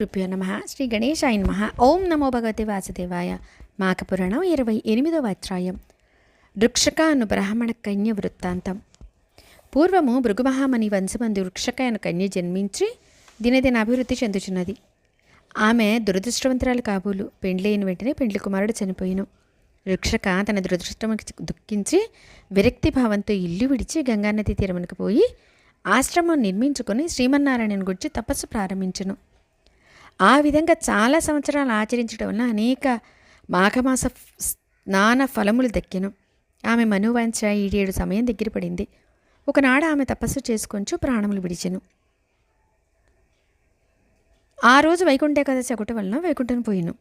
కృప్యో నమ. శ్రీ గణేశాయ నమ. ఓం నమో భగవతి వాసుదేవాయ. మాకపురాణం ఇరవై ఎనిమిదవ అధ్యాయం. వృక్షక అను బ్రాహ్మణ కన్య వృత్తాంతం. పూర్వము భృగుమహామణి వంశమంది వృక్షక అను కన్య జన్మించి దినదిన అభివృద్ధి చెందుచున్నది. ఆమె దురదృష్టవంతురాలు కాబోలు. పెండ్లైన వెంటనే పెండ్లి కుమారుడు చనిపోయిను. వృక్షక తన దురదృష్టము దుఃఖించి విరక్తి భావంతో ఇల్లు విడిచి గంగానది తీరమునకు పోయి ఆశ్రమం నిర్మించుకొని శ్రీమన్నారాయణను గురించి తపస్సు ప్రారంభించను. ఆ విధంగా చాలా సంవత్సరాలు ఆచరించడం వల్ల అనేక మాఘమాస స్నాన ఫలములు దక్కెను. ఆమె మనువాంఛ ఈడేడు సమయం దగ్గర పడింది. ఒకనాడు ఆమె తపస్సు చేసుకొంచు ప్రాణములు విడిచెను. ఆ రోజు వైకుంఠ ఏకాదశి ఒకటి వలన వైకుంఠం పోయిను.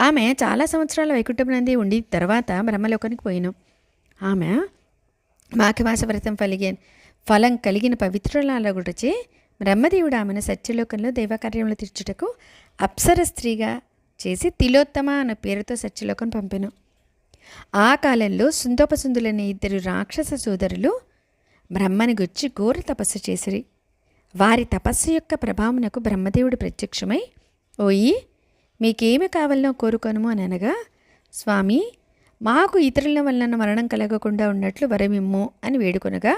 ఆమె చాలా సంవత్సరాల వైకుంఠం నంది ఉండి తర్వాత బ్రహ్మలోకానికి పోయిను. ఆమె మాఘమాస వ్రతం ఫలిగే ఫలం కలిగిన పవిత్రులాలగుటచే బ్రహ్మదేవుడు ఆమెను సత్యలోకంలో దేవకార్యములు తీర్చుటకు అప్సర స్త్రీగా చేసి తిలోత్తమ అన్న పేరుతో సత్యలోకం పంపెను. ఆ కాలంలో సుందోపసుందులనే ఇద్దరు రాక్షస సోదరులు బ్రహ్మని గుచ్చి ఘోర తపస్సు చేసిరి. వారి తపస్సు యొక్క ప్రభావమునకు బ్రహ్మదేవుడు ప్రత్యక్షమై ఓయి మీకేమి కావాలనో కోరుకొనుము అని అనగా స్వామి మాకు ఇతరుల వలన మరణం కలగకుండా ఉన్నట్లు వరమిమ్ము అని వేడుకొనగా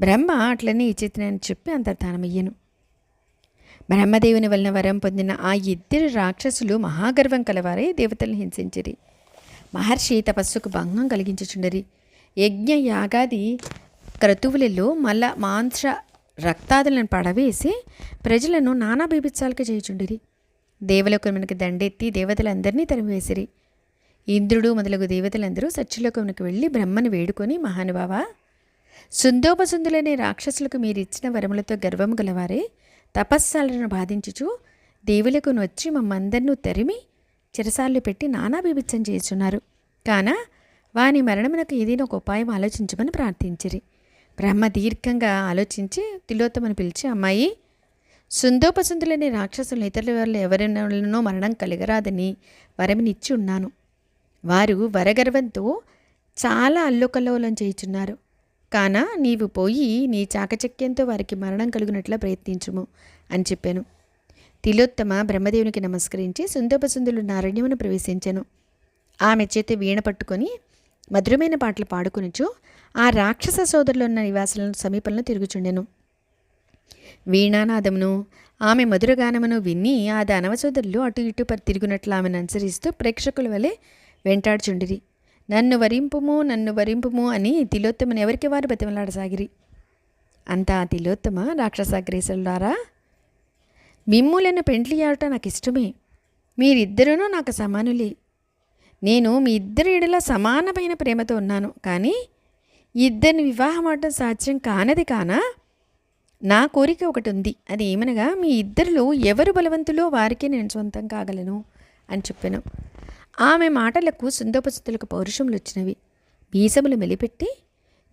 బ్రహ్మ అట్లనే ఇచ్చితనని చెప్పి అంతర్ధానమయ్యను. బ్రహ్మదేవుని వలన వరం పొందిన ఆ ఇద్దరు రాక్షసులు మహాగర్వం కలవారై దేవతలను హింసించిరి. మహర్షి తపస్సుకు భంగం కలిగించుచుండరి. యజ్ఞ యాగాది క్రతువులలో మల్ల మాంస రక్తాదులను పడవేసి ప్రజలను నానా బీభిత్సాలకు చేయుచుండిరి. దేవలోకమునికి దండెత్తి దేవతలందరినీ తరిమివేసిరి. ఇంద్రుడు మొదలగు దేవతలందరూ సత్యలోకమునికి వెళ్ళి బ్రహ్మను వేడుకొని మహానుభావ సుందోపసుందులనే రాక్షసులకు మీరిచ్చిన వరములతో గర్వము గలవారే తపస్సాలను బాధించుచు దేవులకు వచ్చి మమ్మందరినూ తరిమి చిరసాలు పెట్టి నానా బీభిత్సం చేస్తున్నారు కాన వాని మరణమునకు ఏదైనా ఒక ఉపాయం ఆలోచించమని ప్రార్థించిరి. బ్రహ్మ దీర్ఘంగా ఆలోచించి తిలోత్తమని పిలిచి అమ్మాయి సుందోపసుందులనే రాక్షసులు ఇతరుల వల్ల ఎవరినో మరణం కలగరాదని వరమినిచ్చి ఉన్నాను. వారు వరగర్వంతో చాలా అల్లోకల్లోలం చేయుచున్నారు. కానా నీవు పోయి నీ చాకచక్యంతో వారికి మరణం కలుగునట్లా ప్రయత్నించుము అని చెప్పాను. తిలోత్తమ బ్రహ్మదేవునికి నమస్కరించి సుందోపసుందులు నారణ్యమును ప్రవేశించాను. ఆమె చేతి వీణ పట్టుకొని మధురమైన పాటలు పాడుకునిచు ఆ రాక్షస సోదరులు ఉన్న నివాసాలను సమీపంలో తిరుగుచుండెను. వీణానాదమును ఆమె మధురగానమును విని ఆ దానవ సోదరులు అటు ఇటు తిరుగునట్లు ఆమెను అనుసరిస్తూ ప్రేక్షకుల వలె వెంటాడుచుండిరి. నన్ను వరింపుము నన్ను వరింపుము అని తిలోత్తమని ఎవరికి వారు బతిమలాడసాగిరి అంతా ఆ తిలోత్తమ ద్వారా మిమ్ములను పెండ్లి ఆడట నాకు ఇష్టమే మీరిద్దరూ నాకు సమానులే. నేను మీ ఇద్దరి ఎడల సమానమైన ప్రేమతో ఉన్నాను. కానీ ఇద్దరిని వివాహం ఆడటం సాధ్యం కానది కానా? నా కోరిక ఒకటి ఉంది అది ఏమనగా మీ ఇద్దరిలో ఎవరు బలవంతులో వారికే నేను సొంతం కాగలను అని చెప్పాను. ఆమె మాటలకు సుందోపసుతులకు పౌరుషములు వచ్చినవి. బీసములు మెలిపెట్టి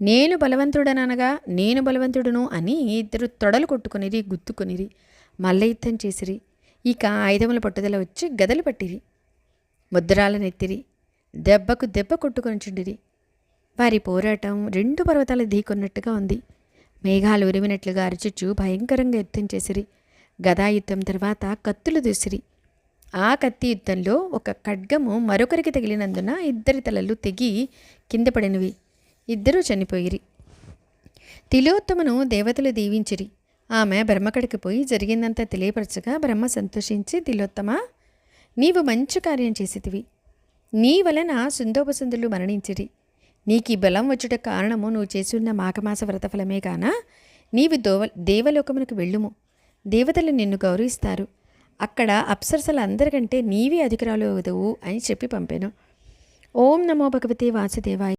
నేను బలవంతుడనగా నేను బలవంతుడును అని ఇద్దరు తొడలు కొట్టుకునిరి గుత్తుకునిరి మల్ల యుద్ధం చేసిరి. ఇక ఆయుధముల పట్టుదల వచ్చి గదలు పట్టిరి. ముద్రాలనెత్తిరి దెబ్బకు దెబ్బ కొట్టుకొనిచుండిరి వారి పోరాటం రెండు పర్వతాలు ఢీకొన్నట్టుగా ఉంది. మేఘాలు ఉరిమినట్లుగా అరుచుచు భయంకరంగా యుద్ధం చేసిరి. గదాయుద్ధం తర్వాత కత్తులు దూసిరి. ఆ కత్తి యుద్ధంలో ఒక ఖడ్గము మరొకరికి తగిలినందున ఇద్దరి తలలు తెగి కింద పడినవి. ఇద్దరూ చనిపోయిరి. తిలోత్తమను దేవతలు దీవించిరి. ఆమె బ్రహ్మకడికి పోయి జరిగిందంతా తెలియపరచగా బ్రహ్మ సంతోషించి తిలోత్తమ నీవు మంచి కార్యం చేసేదివి నీ వలన సుందోపసుందులు మరణించిరి. నీకు ఈ బలం వచ్చుట కారణము నువ్వు చేస్తున్న మాఘమాస వ్రతఫలమే కాన నీవు దోవ దేవలోకమునకు వెళ్ళుము. దేవతలు నిన్ను గౌరవిస్తారు. అక్కడ అప్సరసలు అందరికంటే నీవే అధికరాలు అవుదవు అని చెప్పి పంపాను. ఓం నమో భగవతే వాసుదేవాయ